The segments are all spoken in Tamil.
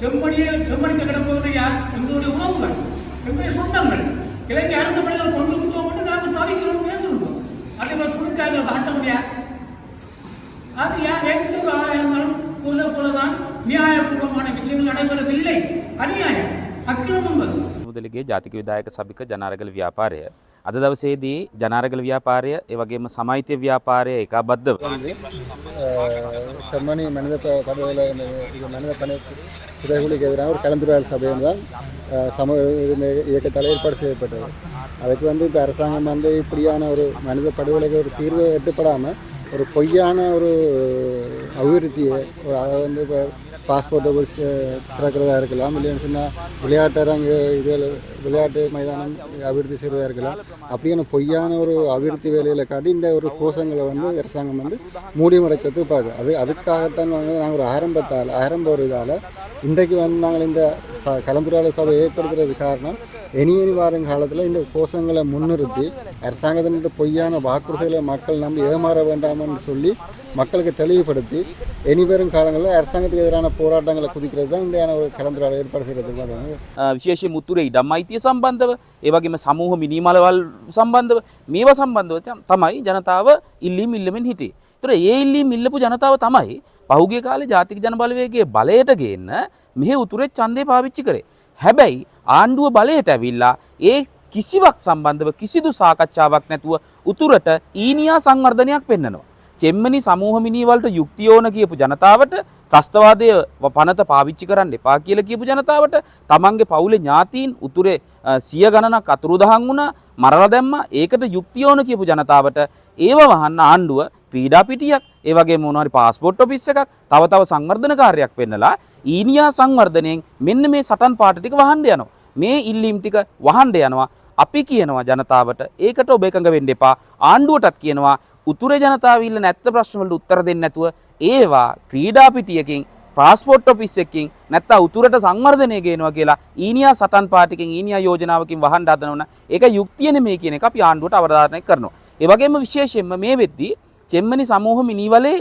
செம்மணியை செம்மணிக்கு கிடப்பது யார்? எங்களுடைய உறவுகள் எங்களுடைய சொந்தங்கள். இலங்கை அரசு பணிகள் கொண்டு கொடுத்தோம் என்று நாங்கள் சாதிக்கிறோம் பேசுகிறோம் அதே போல துணிக்காக ஆட்டம் யார்? அது யார்? எந்த ஒரு ஆதாரங்களும் போல போலதான் நியாயபூர்வமான விஷயங்கள் நடைபெறவில்லை. அநியாயம் அக்கிரமங்கள். முதலிಗೆ ಜಾತಿಕ ವಿಧಾಯಕ ಸಭಿಕ ಜನಾರಗಲ್ ವ್ಯಾಪಾರಿ අද දවසේදී ජනාරගල ව්‍යාපාරය ඒවගේම සමයිත්‍ය ව්‍යාපාරය එකබද්ධව. வந்து அஹ், செம்மணி மனித ப- படுகொலை இந்த இது மனித பணி புதைகுலிக்கு எதிரான ஒரு கலந்துரையாடல் சபையும் தான் அஹ், சமூக உரிமை இயக்கத்தால் ஏற்பாடு செய்யப்பட்டது அதுக்கு வந்து இப்போ அரசாங்கம் வந்து இப்படியான ஒரு மனித படுகொலைக்கு ஒரு தீர்வு எட்டுப்படாமல் ஒரு பொய்யான ஒரு அபிவிருத்தியை ஒரு அதை வந்து இப்போ பாஸ்போர்ட்டை eh, திறக்கிறதா இருக்கலாம். இல்லைன்னு சொன்னால் விளையாட்டரங்கு இது விளையாட்டு மைதானம் அபிவிருத்தி செய்கிறதா இருக்கலாம். அப்படியான பொய்யான ஒரு அபிவிருத்தி வேலையில் காட்டி இந்த ஒரு கோஷங்களை வந்து அரசாங்கம் வந்து மூடி மறைக்கிறதுக்கு பார்க்குது அது அதுக்காகத்தான் வந்து நாங்கள் ஒரு ஆரம்பத்தால் ஆரம்ப ஒரு இதால் இன்றைக்கு வந்து நாங்கள் இந்த ச கலந்துரையாடல் சபை ஏற்படுத்துறது காரணம் இனி இனி வரும் காலத்தில் இந்த கோஷங்களை முன்னிறுத்தி அரசாங்கத்தின் இந்த பொய்யான வாக்குறுதிகளை மக்கள் நம்பி ஏமாற வேண்டாம்னு சொல்லி மக்களுக்கு தெளிவுபடுத்தி இனி வரும் காலங்களில் அரசாங்கத்துக்கு எதிரான போராட்டங்களை குதிக்கிறது தான் இந்தியான ஒரு கலந்துரையாடல் ஏற்பாடு செய்கிறதுக்கு வந்து විශේෂ මුතුරේ ඉඩම් අයිතිය සම්බන්ධව ඒවගේම සමූහ මිනිමලවල් සම්බන්ධව මේව සම්බන්ධව තම- තමයි ජනතාව ඉල්ලීම් ඉල්ලමින් හිටේ. තුර ඒ ඉල්ලීම් ඉල්ලපු ජනතාව තමයි පහුගේ කාලේ ජාතික ජන බලවේගේ බලයට ගේන්න මෙහෙ උතුරෙත් ඡන්දය පාවිච්චි කරේ. හැබැයි ආණ්ඩුව බලයට ඇවිල්ලා ඒ කිසිවක් සම්බන්ධව කිසිදු සාකච්ඡාවක් නැතුව උතුරට ඊනියා සංවර්ධනයක් පෙන්නනවා. චෙම්මනි සමූහ මිනීවලට යුක්තියෝන කියපු ජනතාවට ත්‍රස්තවාදය ව- පනත පාවිච්චි කරන්න එපා කියල කියපු ජනතාවට තමන්ගේ පවුලේ ඥාතීන් උතුරේ අ, සිය ගණනක් අතුරුදහන් වුණා මරලා දැම්ම. ඒකට යුක්තියෝන කියපු ජනතාවට ඒව වහන්න ආණ්ඩුව ක්‍රීඩාපිටියක් ඒවගේ මොනහරි පාස්පොට් ඔෆිස් එකක් තව තව සංවර්ධන කාර්යයක් පෙන්නලා ඊනියා සංවර්ධනයෙන් මෙන්න මේ සටන් පාට ටික වහන්ඩ යනවා. මේ ඉල්ලීම් ටික වහන්ඩ යනවා. අපි කියනවා ජනතාවට ඒකට ඔබ එකඟ වෙන්න එපා. ආණ්ඩුවටත් කියනවා උතුරේ ජනතාව ඉල්ල නැත්ත ප්‍රශ්නවලට උත්තර දෙන්න නැතුව ඒවා ක්‍රීඩාපිටියකින් පාස්පොට් ඔෆිස් එකකින් නැත්තා උතුරට සංවර්ධනය ගේනවා කියලා ඊනියා සටන් පාටිකින් ඊනියා යෝජනාවකින් වහන් හදනවන ඒක යුක්තියන මේ කියන එක අපි ආණ්ඩුවට අවධාරණය කරනවා. ඒ වගේම විශේෂයෙන්ම මේ වෙද්දී චෙම්මනි සමූහ මිනිවලේ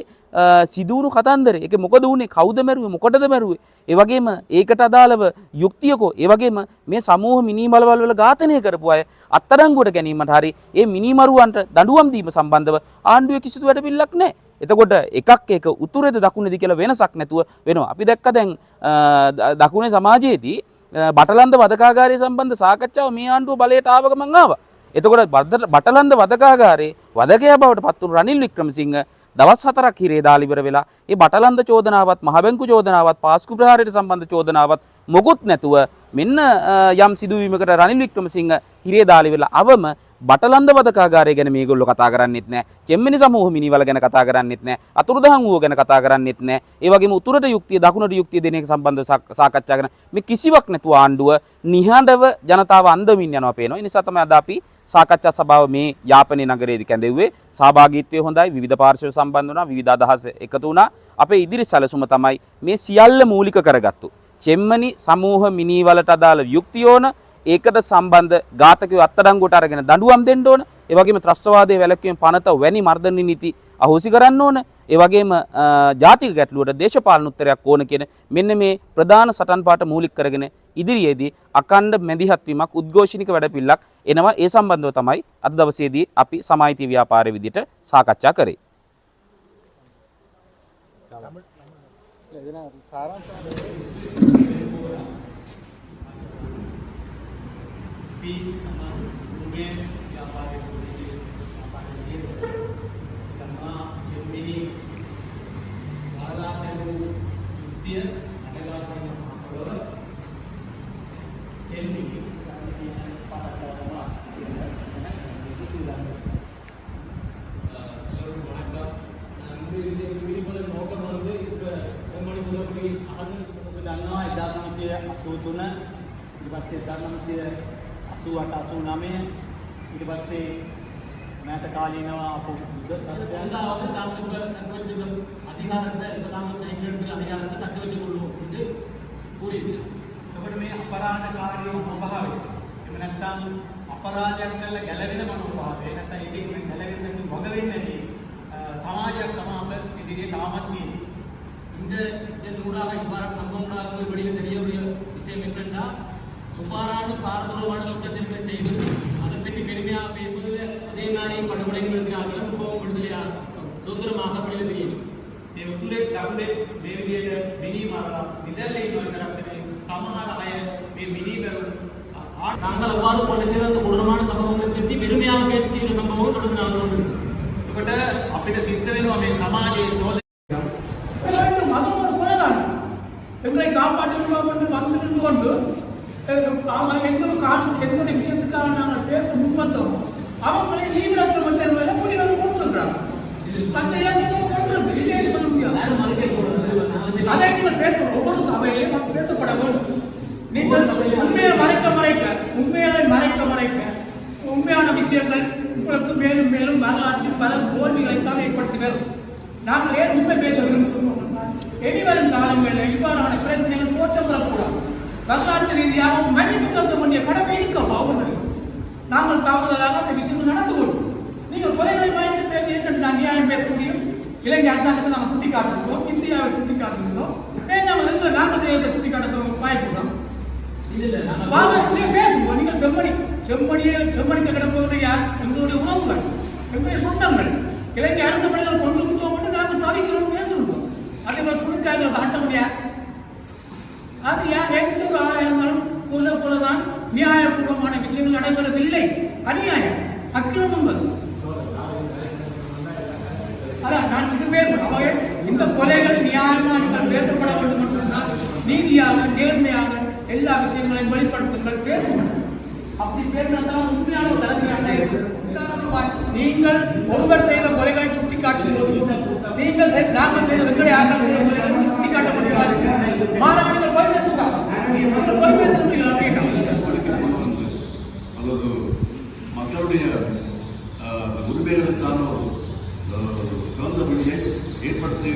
සිදුවුණු කතන්දර. එක මොකද වුණේ? කවුද මැරුවේ? මොකටද මැරුවේ? ඒ වගේම ඒකට අදාළව යුක්තියකෝ? ඒ වගේම මේ සමූහ මිනිමලවල් වල ඝාතනය කරපු අය අත්අඩංගුවට ගැනීමට හරි ඒ මිනිමරුවන්ට දඬුවම් දීම සම්බන්ධව ආණ්ඩුවේ කිසිදු වැඩපිළිවෙලක් නැහැ. එතකොට එකක් එක උතුරේද දකුණේද කියලා වෙනසක් නැතුව වෙනවා. අපි දැක්ක දැන් අ, ද- දකුණේ සමාජයේදී අ, බටලන්ද වදකාගාරය සම්බන්ධ සාකච්ඡාව මේ ආණ්ඩුව බලයට ආව ගමන් ආවා. එතකොට බද්ද- බටලන්ද වදකාගාරේ වදකයා බවට පත්වුණු රනිල් වික්‍රමසිංහ දවස් හතරක් හිරේ දාලිවර වෙලා ඒ බටලන්ද චෝදනාවත් මහබැංකු චෝදනාවත් පාස්කු ප්‍රහාරයට සම්බන්ධ චෝදනාවත් මොකුත් නැතුව මෙන්න අ, යම් සිදුවීමකට රනිල් වික්‍රමසිංහ හිරේ දාලි වෙලා අවම බටලන්ද වදකාගාරය ගැන මේගොල්ලෝ කතා කරන්නෙත් නැහැ. චෙම්මිනි සමූහ මිනිවල ගැන කතා කරන්නෙත් නැහැ. අතුරුදහන් වූව ගැන කතා කරන්නෙත් නැහැ. ඒ වගේම උතුරට යුක්තිය දකුණට යුක්තිය දෙන එක සම්බන්ධව සාක- සාකච්ඡා කරන මේ කිසිවක් නැතුව ආණ්ඩුව නිහඬව ජනතාව අන්දමින් යනවා පේනවා. ඒ නිසා තමයි අද අපි සාකච්ඡා සභාව මේ යාපනයේ නගරයේදී කැඳෙව්වේ. සහභාගීත්වය හොඳයි. විවිධ පාර්ශ්ව සම්බන්ධ වුණා. විවිධ අදහස් එකතු වුණා. අපේ ඉදිරි සැලසුම තමයි මේ සියල්ල මූලික කරගත්තු. චෙම්මනි සමූහ මිනීවලට අදාළ යුක්තිය ඕන ඒකට සම්බන්ධ ඝාතකයෝ අත්අඩංගුවට අරගෙන දඬුවම් දෙන්න ඕන. ඒ වගේම ත්‍රස්තවාදයේ වැළැක්වීම පනත වැනි මර්ධන නීති අහෝසි කරන්න ඕන. ඒ වගේම අ, ජාතික ගැටලුවට දේශපාලන උත්තරයක් ඕන කියන මෙන්න මේ ප්‍රධාන සටන් පාට මූලික කරගෙන ඉදිරියේදී අකණ්ඩ මැදිහත් වීමක් උද්ඝෝෂණික වැඩපිළිවෙලක් එනවා. ඒ සම්බන්ධව තමයි අද දවසේදී අපි සමායිති ව්‍යාපාර විදිහට සාකච්ඡා කරේ. අපි पी समान उमेर व्यापारी गुरुजी व्यापारी ತಮ್ಮ ಜಮಿನಿ ವಾದಾಟವು ನೃತ್ಯ ಅಡಗಾಟವನ್ನು ಹಾಕುವ ಜಮಿನಿ நோக்கம் வந்து இப்போ பெண்மணி முதல்வர்கள் ஆதரவு கொடுப்பதெல்லாம் எல்லா நமசிய அசுத்தன பத்து எல்லா நமசிய 88 89 ඊට පස්සේ මෑත කාලීනව අපු ගංගාවක දාපුර නැතුව අධිකාරත්ත ඉපදාමත් ඉංග්‍රීසි අධිකාරත්ත තකවච කොල්ලෝ ඉන්නේ පුරේ එතකොට මේ අපරාධකාරී මනෝභාවය එහෙම නැත්නම් අපරාධයක් කළ ගැළවෙන මනෝභාවය නැත්නම් ඉතින් මේ ගැළවෙන්න වග වෙන්නේ සමාජයක් තමයි අප ඉදිරියේ තාමත් තියෙන්නේ இந்த இந்த நூறாக இவ்வாறு சம்பவம் நடக்குது வெளியில் தெரியக்கூடிய விஷயம் என்னன்னா இவ்வாறான பாரதூரமான குற்றச்செயல்களை செய்து அதை பற்றி பெருமையாக பேசுவது அதே மாதிரி படுகொலைகளுக்கு அகலத்துவம் விடுதலையாக சுதந்திரமாக வெளியில் தெரியுது මේ උතුරේ දකුණේ මේ විදිහට මිනි මරලා විදල්ලේ ඉන්න කරන්නේ සමහර අය මේ මිනි මරුන් ආ- நாங்கள் அவ்வாறு கொண்டு செய்த அந்த கொடூரமான சம்பவங்களை பற்றி பெருமையாக பேசுகிற சம்பவம் தொடர்ந்து நாங்கள் கொண்டிருக்கிறோம் එතකොට අපිට සිද්ධ වෙනවා මේ සමාජයේ அவங்க எந்த ஒரு காரணம் எந்த ஒரு விஷயத்துக்காக நாங்கள் பேச முன்வந்தோம் அவங்களை லீவிடத்தில் மற்ற புலிகள் கொண்டிருக்கிறாங்க மற்ற இயக்கங்கள் கொண்டிருக்கு இல்லைன்னு சொல்ல முடியாது. அதை நீங்கள் பேச ஒவ்வொரு சபையிலையும் பேசப்பட வேண்டும். நீங்கள் உண்மையை மறைக்க மறைக்க உண்மையை மறைக்க மறைக்க உண்மையான விஷயங்கள் உங்களுக்கு மேலும் மேலும் வரலாற்றில் பல தோல்விகளை தான் ஏற்படுத்துகிறது நாங்கள் ஏன் உண்மை பேச விரும்புகிறோம் இனிவரும் காலங்களில் இவ்வாறான பிரச்சனைகள் தோற்றம் வரக்கூடாது வரலாற்று ரீதியாக மன்னிப்பு கேட்க வேண்டிய கடமை இருக்கப்பா அவர்களுக்கு நாங்கள் தாமதமாக அந்த விஷயங்கள் நடந்து கொள்வோம். நீங்கள் குறைகளை வாய்ந்து பேசி என்று நான் நியாயம் பேச முடியும். இலங்கை அரசாங்கத்தை நாங்கள் சுட்டி காட்டுகிறோம் இந்தியாவை சுட்டி காட்டுகிறோம் நம்ம எங்க நாங்கள் செய்யறதை சுட்டி இல்ல நாங்கள் வாங்க நீங்க பேசுவோம். நீங்கள் செம்மணி செம்மணியே செம்மணிக்கு கிடப்பது யார்? எங்களுடைய உணவுகள் எங்களுடைய சொந்தங்கள். இலங்கை அரசு பணிகள் கொண்டு நாங்கள் சாதிக்கிறோம் பேசுகிறோம். அதே போல துணிக்காய்கள் காட்ட முடியாது அது யார் எந்த ஒரு ஆளாக இருந்தாலும் போல போலதான் நியாயபூர்வமான விஷயங்கள் நடைபெறவில்லை. அநியாயம் அக்கிரமங்கள் அதான் நான் இது பேசுகிறேன் இந்த கொலைகள் நியாயமாக பேசப்பட வேண்டும் என்றுதான் நீதியாக நேர்மையாக எல்லா விஷயங்களையும் வெளிப்படுத்துங்கள் பேசுங்கள். அப்படி பேசினால்தான் உண்மையான ஒரு தலைமையாக நீங்கள் ஒருவர் செய்த கொலைகளை சுட்டி காட்டும் போது நீங்கள் நாங்கள் செய்த வெங்கடை ஆட்கள் செய்த கொலைகளை சுட்டி காட்டப்படுகிறார்கள் மாறாக நீங்கள் போய் பேசுகிறார் நீங்கள் போய் பேசுகிறீர்கள் கேட்டாங்க அல்லது மக்களுடைய அஹ், உரிமைகளுக்கான ஒரு அஹ், சிறந்த வழியை ஏற்படுத்தி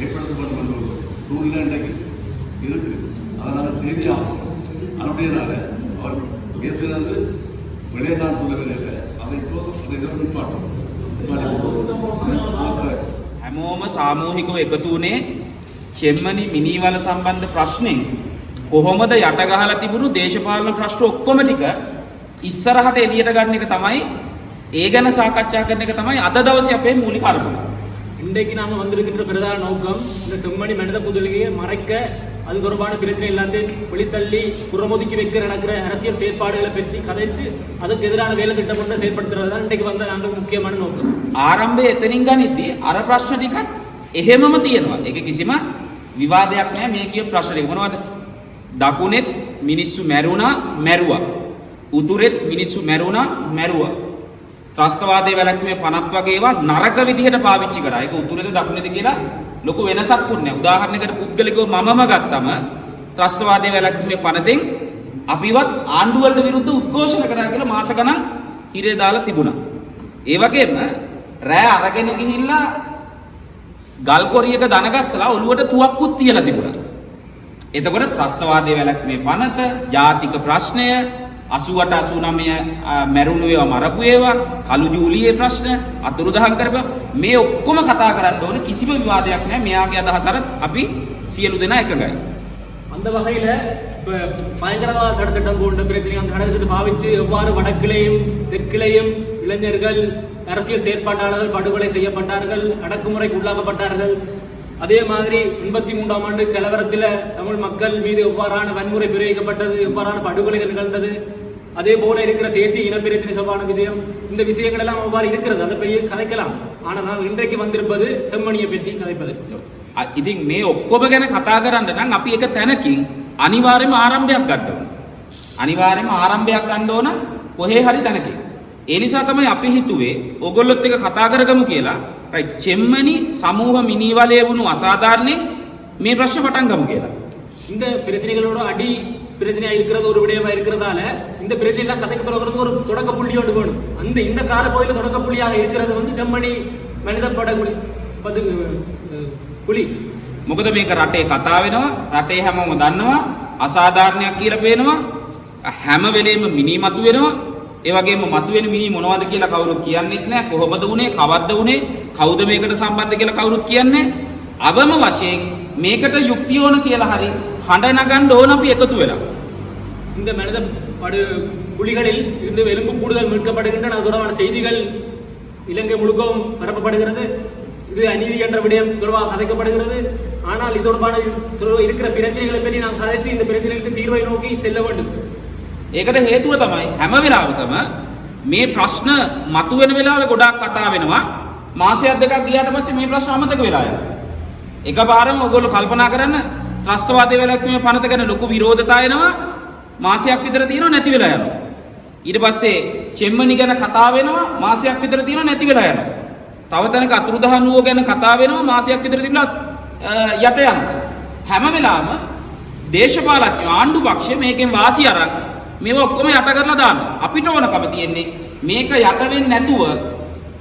ஏற்படுத்த வேண்டும் என்ற ஒரு சூழ்நிலை இன்றைக்கு இருக்கு அதனால் செய்தியாகும் அதனுடையனால அவர் பேசுகிறது வெளியே நான் சொல்லவில்லை அதை இப்போது அதை நிப்பாட்டும் நிப்பாட்டி හැමෝම සාමූහිකව එකතු වුණේ චෙම්මනි මිනීවල සම්බන්ධ ප්‍රශ්නෙන් කොහොමද යටගහලා තිබුණු දේශපාලන ප්‍රශ්න ඔක්කොම ටික ඉස්සරහට එළියට ගන්න එක තමයි ඒ ගැන සාකච්ඡා කරන එක තමයි අද දවසේ අපේ මූලික අරමුණ. இன்றைக்கு நாம வந்திருக்கின்ற பிரதான நோக்கம் இந்த செம்மணி மனித புதலிகையை மறைக்க அது தொடர்பான பிரச்சனை எல்லாத்தையும் வெளித்தள்ளி புறமுதுக்கி வைக்க நடக்கிற அரசியல் செயற்பாடுகளை பற்றி கதைச்சு அதுக்கு எதிரான வேலை திட்டம் கொண்டு செயல்படுத்துறது தான் இன்றைக்கு வந்த நாங்கள் முக்கியமான நோக்கம் ආරම්භය එතනින් ගනිද්දී අර ප්‍රශ්න ටිකත් එහෙමම තියෙනවා. ඒක කිසිම විවාදයක් නෑ මේ කියපු ප්‍රශ්න ටික. මොනවද? දකුණෙත් මිනිස්සු මැරුණා, මැරුවා. උතුරෙත් මිනිස්සු මැරුණා, මැරුවා. ත්‍රස්තවාදයේ වැළැක්වීමේ පනත් වගේ ඒවා නරක විදිහට පාවිච්චි කරා. ඒක උතුරේද දකුණේද කියලා ලොකු වෙනසක් වුණේ නෑ. උදාහරණයකට පුද්ගලිකව මමම ගත්තම ත්‍රස්තවාදයේ වැළැක්වීමේ පනතෙන් අපිවත් ආණ්ඩුවලට විරුද්ධ උද්ඝෝෂණ කරා කියලා මාස ගණන් හිරේ දාලා තිබුණා. ඒ වගේම රෑ අරගෙන ගිහිල්ලා ගල් කොරියක දනගස්සලා ඔළුවට තුවක්කුත් තියලා තිබුණා. එතකොට ත්‍රස්තවාදයේ වැළැක්වීමේ පනත, ජාතික ප්‍රශ්නය, 88 89 මැරුණු ඒවා මරපු ඒවා, කළු ජූලියේ ප්‍රශ්න, අතුරුදහන් කරපුවා මේ ඔක්කොම කතා කරන්න ඕන කිසිම විවාදයක් නැහැ. මෙයාගේ අදහස අර අපි සියලු දෙනා එකගයි. அந்த வகையில இப்போ பயங்கரவாத தடுத்திட்டம் போன்ற பிரச்சனை அந்த நடக்கிறது. பாவித்து எவ்வாறு வடக்கிலையும் தெற்கிலையும் இளைஞர்கள் அரசியல் செயற்பாட்டாளர்கள் படுகொலை செய்யப்பட்டார்கள் அடக்குமுறைக்கு உள்ளாக்கப்பட்டார்கள். அதே மாதிரி எண்பத்தி மூன்றாம் ஆண்டு கலவரத்தில் தமிழ் மக்கள் மீது எவ்வாறான வன்முறை பிரயோகிக்கப்பட்டது எவ்வாறான படுகொலைகள் நிகழ்ந்தது அதே போல இருக்கிற தேசிய இனப்பிரச்சனை சபான விஜயம் இந்த விஷயங்கள் எல்லாம் அவ்வாறு இருக்கிறது. அதை பெரிய கதைக்கலாம். ஆனால் நான் இன்றைக்கு வந்திருப்பது செம்மணியை பற்றி கதைப்பது. ඉතින් මේ ඔක්කොම ගැන කතා කරන්න නම් අපි එක තැනකින් අනිවාර්යයෙන්ම ආරම්භයක් ගන්න ඕන. අනිවාර්යයෙන්ම ආරම්භයක් ගන්න ඕන කොහේ හරි තැනකින්. ඒ නිසා තමයි අපි හිතුවේ ඕගොල්ලොත් එක කතා කරගමු කියලා. රයිට් චෙම්මනි සමූහ මිනීවලය වුණු අසාධාරණයෙන් මේ ප්‍රශ්න පටන් ගමු කියලා. இந்த பிரச்சனைகளோட அடி பிரச்சனையா இருக்கிறது ஒரு விடயமா இருக்கிறதால இந்த பிரச்சனை எல்லாம் கதைக்கு தொடங்குறதுக்கு ஒரு தொடக்க புள்ளி ஒன்று வேணும் அந்த இந்த கால கோயில தொடக்க புள்ளியாக இருக்கிறது வந்து செம்மணி மனித படகுழி பது அஹ், புலி මොකද මේක රටේ කතා වෙනවා රටේ හැමෝම දන්නවා අසාධාරණයක් කියලා පේනවා හැම වෙලේම මිනි මතු වෙනවා ඒ වගේම මතුවෙන මිනි මොනවද කියලා කවුරුත් කියන්නෙත් නැහැ කොහොමද උනේ කවද්ද උනේ කවුද මේකට සම්බන්ධ කියලා කවුරුත් කියන්නේ නැහැ. අවම වශයෙන් මේකට යුක්තිය ඕන කියලා හරි හඬ නගන්න ඕන අපි එකතු වෙලා. இந்த மனித படு புலிகளில் இருந்து எலும்பு கூடுதல் மீட்கப்படுகின்றன அது தொடர்பான செய்திகள் இலங்கை முழுக்கவும் பரப்பப்படுகிறது இது அநீதி என்ற விடயம் தொடர்பாக கதைக்கப்படுகிறது ஆனால் இது தொடர்பான இது- இருக்கிற பிரச்சனைகளை பற்றி நாம் கதைச்சு இந்த பிரச்சனைகளுக்கு தீர்வை நோக்கி செல்ல வேண்டும் ඒකට හේතුව තමයි හැම වෙලාවකම මේ ප්‍රශ්න මතුවෙන වෙලාවේ ගොඩාක් කතා වෙනවා මාසයක් දෙකක් ගියාට පස්සේ මේ ප්‍රශ්න අමතක වෙලා යනවා. එකපාරම ඔයගොල්ලෝ කල්පනා කරන්න ත්‍රස්තවාදී වැළැක්වීමේ පනත ගැන ලොකු විරෝධතා එනවා මාසයක් විතර තියෙනවා නැති වෙලා යනවා. ඊට පස්සේ චෙම්මනි ගැන කතා වෙනවා මාසයක් විතර තියෙනවා නැති වෙලා යනවා. තව තැනක අතුරුදහන් වූ ගැන කතා වෙනවා මාසයක් විතර තිබුණා අ, යට යනවා. හැම වෙලාවම දේශපාලඥයෝ ආණ්ඩු පක්ෂය මේකෙන් වාසි අරන් මේවා ඔක්කොම යට කරලා දානවා. අපිට ඕනකම තියෙන්නේ මේක යට වෙන්නේ නැතුව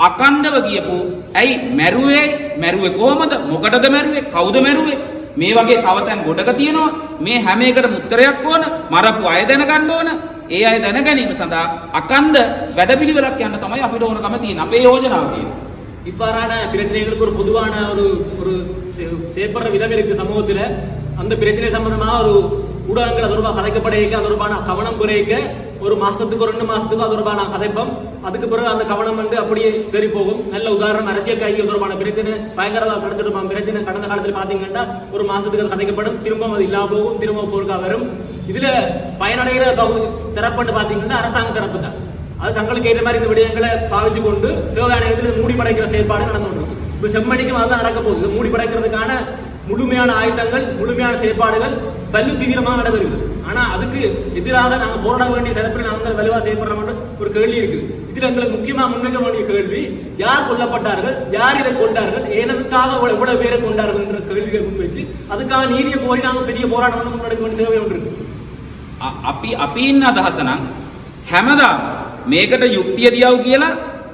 අකණ්ඩව ගියපු ඇයි මැරුවේ? මැරුවේ කොහමද? මොකටද මැරුවේ? කවුද මැරුවේ? මේ වගේ තව තැන් ගොඩක තියෙනවා. මේ හැම එකටම උත්තරයක් ඕන. මරපු අය දැනගන්න ඕන. ඒ අය දැන ගැනීම සඳහා අකණ්ඩ වැඩපිළිවෙලක් යන්න තමයි අපිට ඕනකම තියෙන අපේ යෝජනාව තියෙන්නේ. இவ்வாறான பிரச்சனைகளுக்கு ஒரு பொதுவான ஒரு ஒரு செ- செயற்படுற விதம் இருக்கு சமூகத்தில். அந்த பிரச்சனை சம்பந்தமாக ஒரு ஊடகங்கள் அது தொடர்பாக கதைக்கப்படைக்க அது தொடர்பான கவனம் குறைக்க ஒரு மாசத்துக்கு ஒரு ரெண்டு மாசத்துக்கு அது தொடர்பான கதைப்பம். அதுக்கு பிறகு அந்த கவனம் வந்து அப்படியே சரி போகும். நல்ல உதாரணம் அரசியல் கைதிகள் தொடர்பான பிரச்சனை பயங்கரவாத கடைச்சிருப்பான் பிரச்சனை கடந்த காலத்தில் பார்த்தீங்கன்னா ஒரு மாசத்துக்கு அது கதைக்கப்படும். திரும்பவும் அது இல்லாம போகும் திரும்ப போருக்கா வரும். இதுல பயனடைகிற பகுதி தரப்புன்னு பார்த்தீங்கன்னா அரசாங்க தரப்பு தான். அது தங்களுக்கு ஏற்ற மாதிரி இந்த விடயங்களை பாவிச்சு கொண்டு தேவையான இடத்தில் மூடி படைக்கிற செயற்பாடு நடந்து கொண்டிருக்கு இப்போ செம்மணிக்கும் அதுதான் நடக்க போகுது. மூடி படைக்கிறதுக்கான முழுமையான ஆயுதங்கள் முழுமையான செயற்பாடுகள் பல்லு தீவிரமாக நடைபெறுகிறது. ஆனால் அதுக்கு எதிராக நாங்கள் போராட வேண்டிய தரப்பில் நாங்கள் வலுவாக செயல்படுறோம்னு ஒரு கேள்வி இருக்குது. இதில் எங்களுக்கு முக்கியமாக முன்வைக்க வேண்டிய கேள்வி யார் கொல்லப்பட்டார்கள் யார் இதை கொண்டார்கள் எனதுக்காக எவ்வளவு பேரை கொண்டார்கள் என்ற கேள்விகள் முன்வைச்சு அதுக்காக நீதியை கோரி நாங்கள் பெரிய போராட்டம் முன்னெடுக்க வேண்டிய தேவை ஒன்று இருக்கு அப்பி அப்பின்னு தாசனா ஹெமதா? මේකට යුක්තිය දියව් කියලා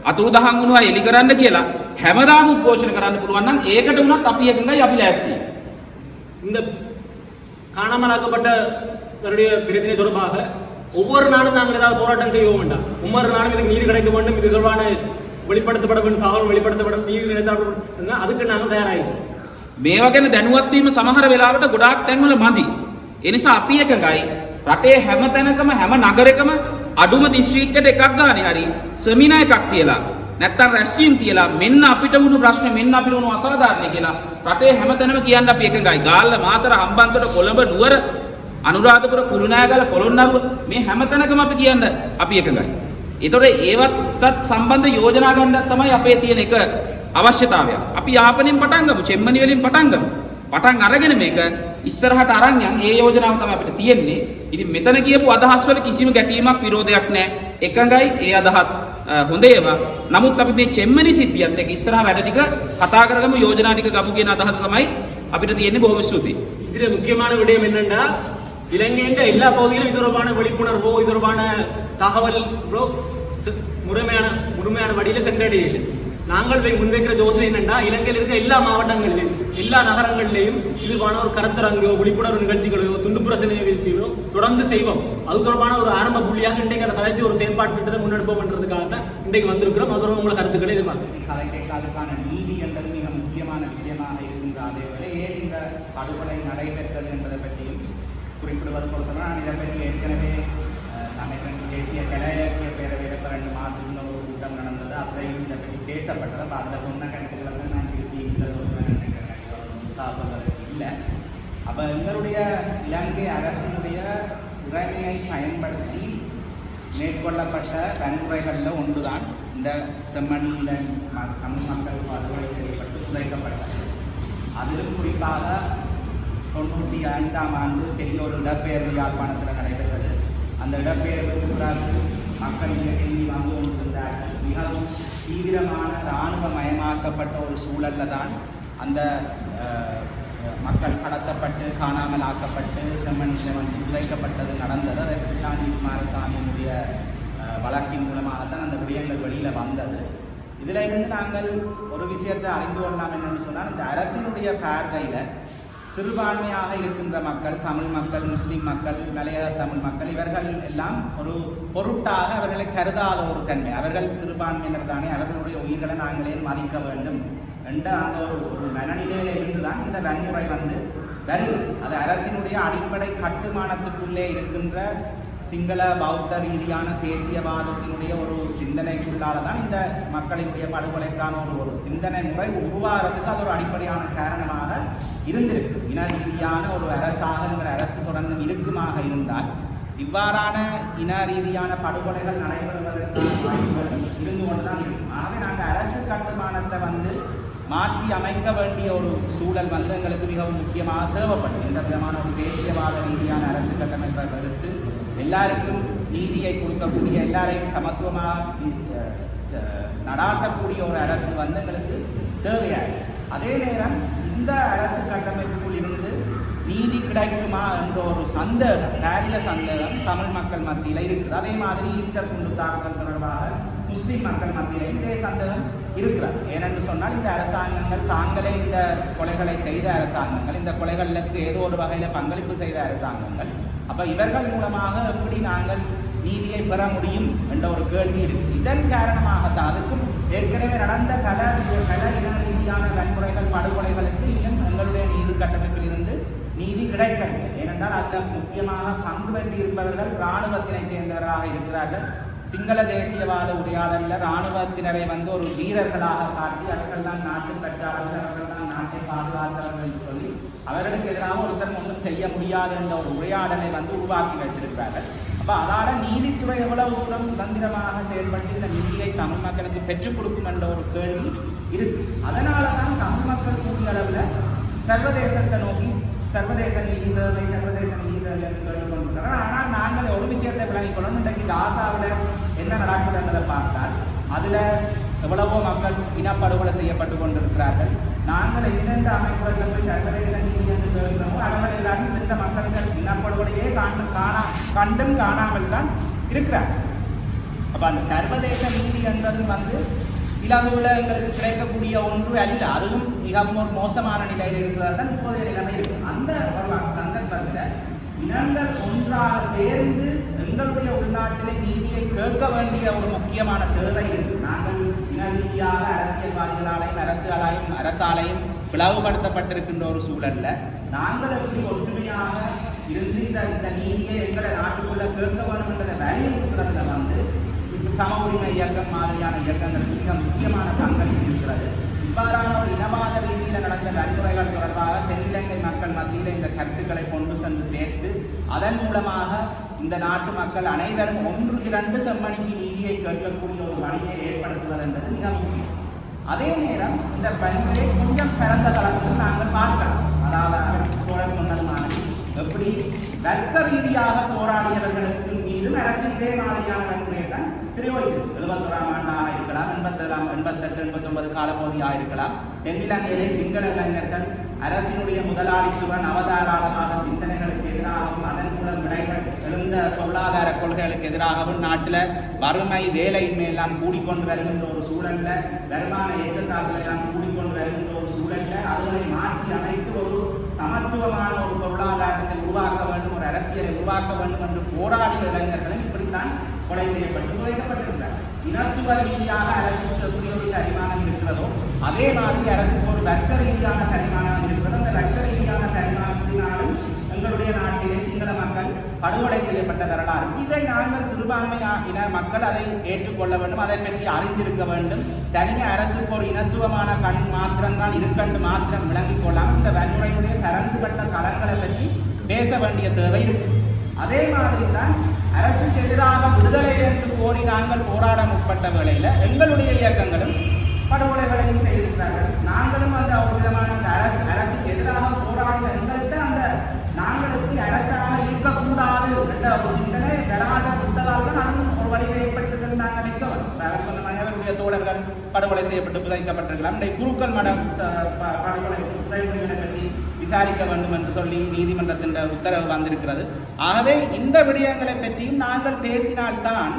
අතුරුදහන් වුණා එලි කරන්න කියලා හැමදාම උද්ඝෝෂණ කරන්න පුළුවන් නම් ඒකට උනත් අපි එකඟයි අපි ලෑස්තියි. இந்த காணாமலாக்கப்பட்டவருடைய பிரச்சனை தொடர்பாக ஒவ்வொரு நாளும் நாங்கள் ஏதாவது போராட்டம் செய்வோம் வேண்டாம் ஒவ்வொரு நாளும் இதுக்கு நீதி கிடைக்க வேண்டும் இது தொடர்பான வெளிப்படுத்தப்பட வேண்டும் தகவல் வெளிப்படுத்தப்படும் நீதி கிடைத்தால் அதுக்கு நாங்கள் தயாராகிருக்கோம் මේවා ගැන දැනුවත් වීම සමහර වෙලාවට ගොඩාක් තැන්වල මදි. ඒ නිසා අපි එකඟයි රටේ හැම තැනකම හැම නගරෙකම අඩුම දිස්ත්‍රික්කයට එකක් ගානේ හරි සෙමිනා එකක් තියලා නැත්තම් රැස්වීම් තියලා මෙන්න අපිට වුණු ප්‍රශ්න මෙන්න අපිට වුණු අසාධාරණ කියලා රටේ හැම තැනම කියන්න අපි එකඟයි. ගාල්ල මාතර හම්බන්තොට කොළඹ නුවර අනුරාධපුර කුරුණෑගල පොළොන්නරුව මේ හැම තැනකම අපි කියන්න අපි එකඟයි. ඒතොර ඒවත්ත් සම්බන්ධ යෝජනා ගන්නත් තමයි අපේ තියෙන එක අවශ්‍යතාවයක්. අපි යාපනයෙන් පටන් ගමු, චෙම්මනි වලින් පටන් ගමු. පටන් අරගෙන මේක ඉස්සරහට අරන් යන් ඒ යෝජනාව තමයි අපිට තියෙන්නේ. ඉතින් මෙතන කියපු අදහස් වල කිසිම ගැටීමක් විරෝධයක් නැහැ. එකඟයි ඒ අදහස් අ, හොඳ ඒවා. නමුත් අපි මේ චෙම්මනි සිද්ධියත් එක්ක ඉස්සරහ වැඩ ටික කතා කරගමු, යෝජනා ටික ගමු කියන අදහස තමයි අපිට තියෙන්නේ. බොහොම ස්තුතියි. இதுல முக்கியமான விடயம் என்னன்னா இலங்கையின் எல்லா பகுதியிலும் இது தொடர்பான விழிப்புணர்வோ இது தொடர்பான தகவல் முழுமையான முழுமையான வழியில சென்றடையல நாங்கள் போய் முன்வைக்கிற யோசனை என்னென்னா இலங்கையில் இருக்க எல்லா மாவட்டங்களிலும் எல்லா நகரங்களிலேயும் இதுவான ஒரு கருத்தரங்கோ விழிப்புணர்வு நிகழ்ச்சிகளோ துண்டுப்புரச நிகழ்ச்சிகளோ தொடர்ந்து செய்வோம். அது தொடர்பான ஒரு ஆரம்ப புள்ளியாக இன்றைக்கு அதை கதைச்சி ஒரு செயல்பாட்டு திட்டத்தை முன்னெடுப்போம்ன்றதுக்காக தான் இன்றைக்கு வந்திருக்கிறோம். அது தொடர்பாக உங்களை கருத்துக்களை எதிர்பார்க்கிறோம் கதைக்கு அதுக்கான நீதி என்பது மிக முக்கியமான விஷயமாக இருக்கின்ற அதே ஏன் இந்த படுகொலை நடைபெற்றது என்பதை பற்றியும் குறிப்பிடுவது பொறுத்தவரை நான் இதை பற்றி ஏற்கனவே தமிழ் தேசிய கலை இலக்கிய பேரவையில் இப்போ ரெண்டு அப்புறம் இந்த இதை பற்றி பேசப்பட்டது. அப்போ அதில் சொன்ன கருத்துக்களை வந்து நான் திருப்பி இதில் சொல்கிறேன் சொல்வதற்கு இல்லை. அப்போ எங்களுடைய இலங்கை அரசினுடைய உரிமையை பயன்படுத்தி மேற்கொள்ளப்பட்ட வன்முறைகளில் ஒன்றுதான் இந்த செம்மணியில் இந்த தமிழ் மக்கள் படுகொலை செய்யப்பட்டு புதைக்கப்பட்டது அதிலும் குறிப்பாக தொண்ணூற்றி ஐந்தாம் ஆண்டு பெரிய ஒரு இடப்பெயர்வு யாழ்ப்பாணத்தில் நடைபெற்றது. அந்த இடப்பெயர்வுக்கு பிறகு மக்கள் இங்கே திரும்பி வந்து கொண்டிருந்தார்கள் மிகவும் தீவிரமான இராணுவமயமாக்கப்பட்ட ஒரு சூழலில் தான் அந்த மக்கள் கடத்தப்பட்டு காணாமல் ஆக்கப்பட்டு செம்மணியில் வந்து புதைக்கப்பட்டது நடந்தது. அதற்கு கிருஷ்ணாந்தி குமாரசாமியினுடைய வழக்கின் மூலமாக தான் அந்த விடயங்கள் வெளியில் வந்தது. இதில் இருந்து நாங்கள் ஒரு விஷயத்தை அறிந்து கொள்ளலாம் என்னென்னு சொன்னால் இந்த அரசினுடைய பார்வையில் சிறுபான்மையாக இருக்கின்ற மக்கள் தமிழ் மக்கள் முஸ்லிம் மக்கள் மலைய தமிழ் மக்கள் இவர்கள் எல்லாம் ஒரு பொருட்டாக அவர்களை கருதாத ஒரு தன்மை. அவர்கள் சிறுபான்மையினர் தானே அவர்களுடைய உயிர்களை நாங்களே மதிக்க வேண்டும் என்ற அந்த ஒரு ஒரு மனநிலையில இருந்து தான் இந்த வன்முறை வந்து வருது. அது அரசினுடைய அடிப்படை கட்டுமானத்துக்குள்ளே இருக்கின்ற சிங்கள பௌத்த ரீதியான தேசியவாதத்தினுடைய ஒரு சிந்தனைக்குள்ளால தான் இந்த மக்களினுடைய படுகொலைக்கான ஒரு ஒரு சிந்தனை முறை உருவாகிறதுக்கு அது ஒரு அடிப்படையான காரணமாக இருந்திருக்கு. இன ரீதியான ஒரு அரசாகங்கிற அரசு தொடர்ந்து இருக்குமாக இருந்தால் இவ்வாறான இன ரீதியான படுகொலைகள் நடைபெறுவதற்கான வாய்ப்புகள் இருந்து கொண்டுதான் இருக்கும். ஆகவே நாங்கள் அரசு கட்டுமானத்தை வந்து மாற்றி அமைக்க வேண்டிய ஒரு சூழல் வந்து எங்களுக்கு மிகவும் முக்கியமாக தேவைப்படும். எந்த விதமான ஒரு தேசியவாத ரீதியான அரசு கட்டமைப்பை எடுத்து எல்லாருக்கும் நீதியை கொடுக்கக்கூடிய எல்லாரையும் சமத்துவமாக நடாத்தக்கூடிய ஒரு அரசு வந்து எங்களுக்கு தேவையாகும் அதே நேரம் இந்த அரசு கட்டமைப்புக்குள் இருந்து நீதி கிடைக்குமா என்ற ஒரு சந்தேகம் பாரிய சந்தேகம் தமிழ் மக்கள் மத்தியில் இருக்குது. அதே மாதிரி ஈஸ்டர் குண்டு தாக்குதல் தொடர்பாக முஸ்லீம் மக்கள் மத்தியில் இதே சந்தேகம் இருக்கிறார் ஏனென்று சொன்னால் இந்த அரசாங்கங்கள் தாங்களே இந்த கொலைகளை செய்த அரசாங்கங்கள். இந்த கொலைகளுக்கு ஏதோ ஒரு வகையில் பங்களிப்பு செய்த அரசாங்கங்கள். அப்போ இவர்கள் மூலமாக எப்படி நாங்கள் நீதியை பெற முடியும் என்ற ஒரு கேள்வி இருக்கு. இதன் காரணமாகத்தான் அதுக்கும் ஏற்கனவே நடந்த கல கல இன ரீதியான வன்முறைகள் படுகொலைகளுக்கு இன்னும் எங்களுடைய நீதி கட்டமைப்பில் இருந்து நீதி கிடைக்கவில்லை. ஏனென்றால் அதில் முக்கியமாக பங்கு பெற்று இருப்பவர்கள் இராணுவத்தினை சேர்ந்தவராக இருக்கிறார்கள். சிங்கள தேசியவாத உரையாடலில் இராணுவத்தினரை வந்து ஒரு வீரர்களாக காட்டி அவர்கள் தான் நாட்டு பெற்றார்கள் அவர்கள் தான் நாட்டை பாதுகாத்தவர்கள் என்று சொல்லி அவர்களுக்கு எதிராக ஒருத்தர் ஒன்றும் செய்ய முடியாது என்ற ஒரு உரையாடலை வந்து உருவாக்கி வைத்திருக்கிறார்கள். அப்போ அதால் நீதித்துறை எவ்வளவு தூரம் சுதந்திரமாக செயல்பட்டு இந்த நீதியை தமிழ் மக்களுக்கு பெற்றுக் கொடுக்கும் என்ற ஒரு கேள்வி இருக்கு. அதனால தான் தமிழ் மக்கள் கூடிய அளவில் சர்வதேசத்தை நோக்கி சர்வதேச நீதி தேவை சர்வதேச நீதி தேவை என்று ஆனால் நாங்கள் ஒரு விஷயத்தை விளங்கிக் கொள்ளணும். இன்றைக்கு காசாவில் என்ன நடக்குது என்பதை பார்த்தால் அதில் எவ்வளவோ மக்கள் இனப்படுகொலை செய்யப்பட்டு கொண்டிருக்கிறார்கள். நாங்கள் எந்தெந்த அமைப்புகளில் போய் சர்வதேச நீதி என்று சொல்கிறோமோ அவர்கள் எல்லாரும் இந்த மக்களுக்கு இனப்படுகொலையே காண காணா கண்டும் காணாமல் தான் இருக்கிறார்கள் அப்போ அந்த சர்வதேச நீதி என்பது வந்து இலங்கையில் எங்களுக்கு கிடைக்கக்கூடிய ஒன்று அல்ல அதுவும் மிகவும் ஒரு மோசமான நிலையில் இருக்கிறது தான் இப்போதைய நிலைமை இருக்கு. அந்த ஒரு சந்தர்ப்பத்தில் இனங்கள் ஒன்றாக சேர்ந்து எங்களுடைய உள்நாட்டிலே நீதியை கேட்க வேண்டிய ஒரு முக்கியமான தேவை இருக்கு. நாங்கள் இன அரசியல்வாதிகளாலையும் அரசாலையும் அரசாலையும் பிளவுபடுத்தப்பட்டிருக்கின்ற ஒரு சூழல்ல நாங்கள் எப்படி ஒற்றுமையாக இருந்து இந்த இந்த நீதியை எங்களை நாட்டுக்குள்ள கேட்க வேண்டும் என்ற வலியுறுத்துறதுல வந்து சம உரிமை இயக்கம் மாதிரியான இயக்கங்களுக்கு மிக முக்கியமான பங்களிப்பு இருக்கிறது. இவ்வாறான ஒரு இனவாத ரீதியில் நடந்த வன்முறைகள் தொடர்பாக தென்னிலங்கை மக்கள் மத்தியில் இந்த கருத்துக்களை கொண்டு சென்று சேர்த்து அதன் மூலமாக இந்த நாட்டு மக்கள் அனைவரும் ஒன்று திரண்டு செம்மணிக்கு நீதியை கேட்கக்கூடிய ஒரு பணியை ஏற்படுத்துவது என்பது மிக முக்கியம். அதே நேரம் இந்த வன்முறையை கொஞ்சம் பிறந்த தளத்தில் நாங்கள் பார்க்கலாம். அதாவது சோழன் மன்னன் எப்படி? வர்க்க ரீதியாக போராடியவர்களுக்கு மீதும் அரசு இதே மாதிரியான வன்முறையை பிரயோகிச்சது எழுபத்தோராம் ஆண்டாக இருக்கலாம் எண்பத்தெல்லாம் எண்பத்தெட்டு எண்பத்தொன்பது காலப்பகுதியாக இருக்கலாம். தென்னிலங்கையிலே சிங்கள இளைஞர்கள் அரசினுடைய முதலாளித்துவ நவதாராளமாக சிந்தனைகளுக்கு எதிராகவும் அதன் மூலம் விடைகள் எழுந்த பொருளாதார கொள்கைகளுக்கு எதிராகவும் நாட்டில் வறுமை வேலையின்மை எல்லாம் கூடிக்கொண்டு வருகின்ற ஒரு சூழல்ல வருமான ஏற்றத்தாக்கள் எல்லாம் கூடிக்கொண்டு வருகின்ற ஒரு சூழலில் அதனை மாற்றி அமைத்து ஒரு சமத்துவமான ஒரு பொருளாதாரத்தை உருவாக்க வேண்டும் ஒரு அரசியலை உருவாக்க வேண்டும் என்று போராடிய இளைஞர்களும் இப்படித்தான் கொலை செய்யப்பட்டு புதைக்கப்பட்டிருந்தார் இனத்துவ ரீதியாக அரசுக்கு எப்படி ஒரு இருக்கிறதோ அதே மாதிரி அரசுக்கு ஒரு வர்க்க ரீதியான தரிமானம் இருக்கிறது. அந்த வர்க்க ரீதியான தரிமானத்தினாலும் எங்களுடைய நாட்டிலே சிங்கள மக்கள் படுகொலை செய்யப்பட்ட வரலாறு. இதை நாங்கள் சிறுபான்மை இன மக்கள் அதை ஏற்றுக்கொள்ள வேண்டும் அதை பற்றி அறிந்திருக்க வேண்டும். தனி அரசுக்கு ஒரு இனத்துவமான கண் மாத்திரம்தான் இருக்கண்டு மாத்திரம் விளங்கிக் கொள்ளாமல் இந்த வன்முறையுடைய பரந்துபட்ட தளங்களை பற்றி பேச வேண்டிய தேவை இருக்கு. அதே மாதிரி தான் அரசுக்கு எதிராக விடுதலை என்று கோரி நாங்கள் போராட முற்பட்ட வேளையில் எங்களுடைய இயக்கங்களும் படுகொலைகளையும் செய்திருக்கிறார்கள். நாங்களும் அந்த ஒரு விதமான அந்த அரசு அரசுக்கு எதிராக போராடிய எங்கள்கிட்ட அந்த நாங்கள் எப்படி அரசாக இருக்கக்கூடாது என்ற ஒரு சிந்தனை வராத விட்டதால் தான் ஒரு வழியை ஏற்பட்டிருக்கிறது. நாங்கள் தோழர்கள் படுகொலை செய்யப்பட்டு புதைக்கப்பட்டிருக்கலாம். இந்த குருக்கள் மடம் படுகொலை புதைமுறைகளை விசாரிக்க வேண்டும் என்று சொல்லி நீதிமன்றத்தின் உத்தரவு வந்திருக்கிறது. ஆகவே இந்த விடயங்களை பற்றியும் நாங்கள் பேசினால்தான்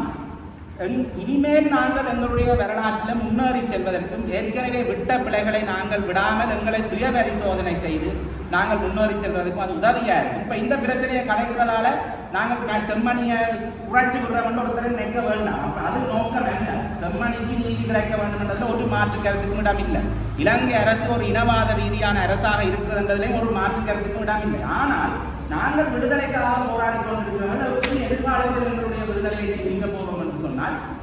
இனிமேல் நாங்கள் எங்களுடைய வரலாற்றில் முன்னேறி செல்வதற்கும் ஏற்கனவே விட்ட பிழைகளை நாங்கள் விடாமல் எங்களை சுய பரிசோதனை செய்து நாங்கள் முன்னேறி செல்வதற்கும் அது உதவியாக இருக்கும். இப்போ இந்த பிரச்சனையை கலைக்கிறதால நாங்கள் செம்மணியை உழைச்சி விடுறவன் ஒருத்தரை நினைக்க வேண்டாம் அப்ப அது நோக்கம் என்ன செம்மணிக்கு நீதி கிடைக்க வேண்டும் ஒரு மாற்று கருத்துக்கும் இடம் இல்லை. இலங்கை அரசு ஒரு இனவாத ரீதியான அரசாக இருக்கிறதுன்றதுலேயும் ஒரு மாற்று கருத்துக்கும் இடம் இல்லை. ஆனால் நாங்கள் விடுதலைக்காக போராடி கொண்டிருக்கிறவர்கள் எதிர்காலத்தில் எங்களுடைய விடுதலையை நீங்க போறோம்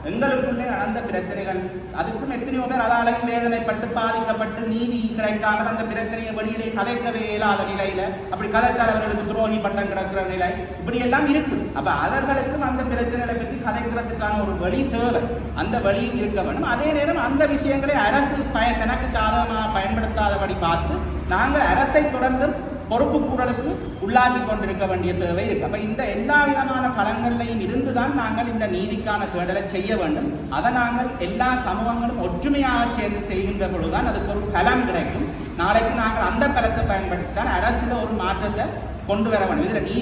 எங்களுக்குள்ளே நடந்த பிரச்சனைகள் அதுக்கும் எத்தனையோ பேர் அதாலையும் வேதனைப்பட்டு பாதிக்கப்பட்டு நீதி கிடைக்காமல் அந்த பிரச்சனையை வெளியிலே கதைக்கவே இயலாத நிலையில அப்படி கதைச்சால் அவர்களுக்கு துரோகி பட்டம் கிடக்கிற நிலை இப்படி எல்லாம் இருக்குது. அப்ப அவர்களுக்கும் அந்த பிரச்சனைகளை பற்றி கதைக்கிறதுக்கான ஒரு வழி தேவை. அந்த வழியும் இருக்க வேண்டும். அதே நேரம் அந்த விஷயங்களை அரசு பய தனக்கு சாதகமாக பயன்படுத்தாதபடி பார்த்து நாங்கள் அரசை தொடர்ந்து பொறுப்பு கூறலுக்கு உள்ளாக்கி கொண்டிருக்க வேண்டிய தேவை இருக்கு. அப்ப இந்த எல்லா விதமான களங்கள்லையும் இருந்துதான் நாங்கள் இந்த நீதிக்கான தேடலை செய்ய வேண்டும். அதை நாங்கள் எல்லா சமூகங்களும் ஒற்றுமையாக சேர்ந்து செய்கின்ற பொழுதுதான் அதுக்கு ஒரு களம் கிடைக்கும். நாளைக்கு நாங்கள் அந்த களத்தை பயன்படுத்தி தான் அரசுல ஒரு மாற்றத்தை கொண்டு வர வேண்டும். இதுல நீ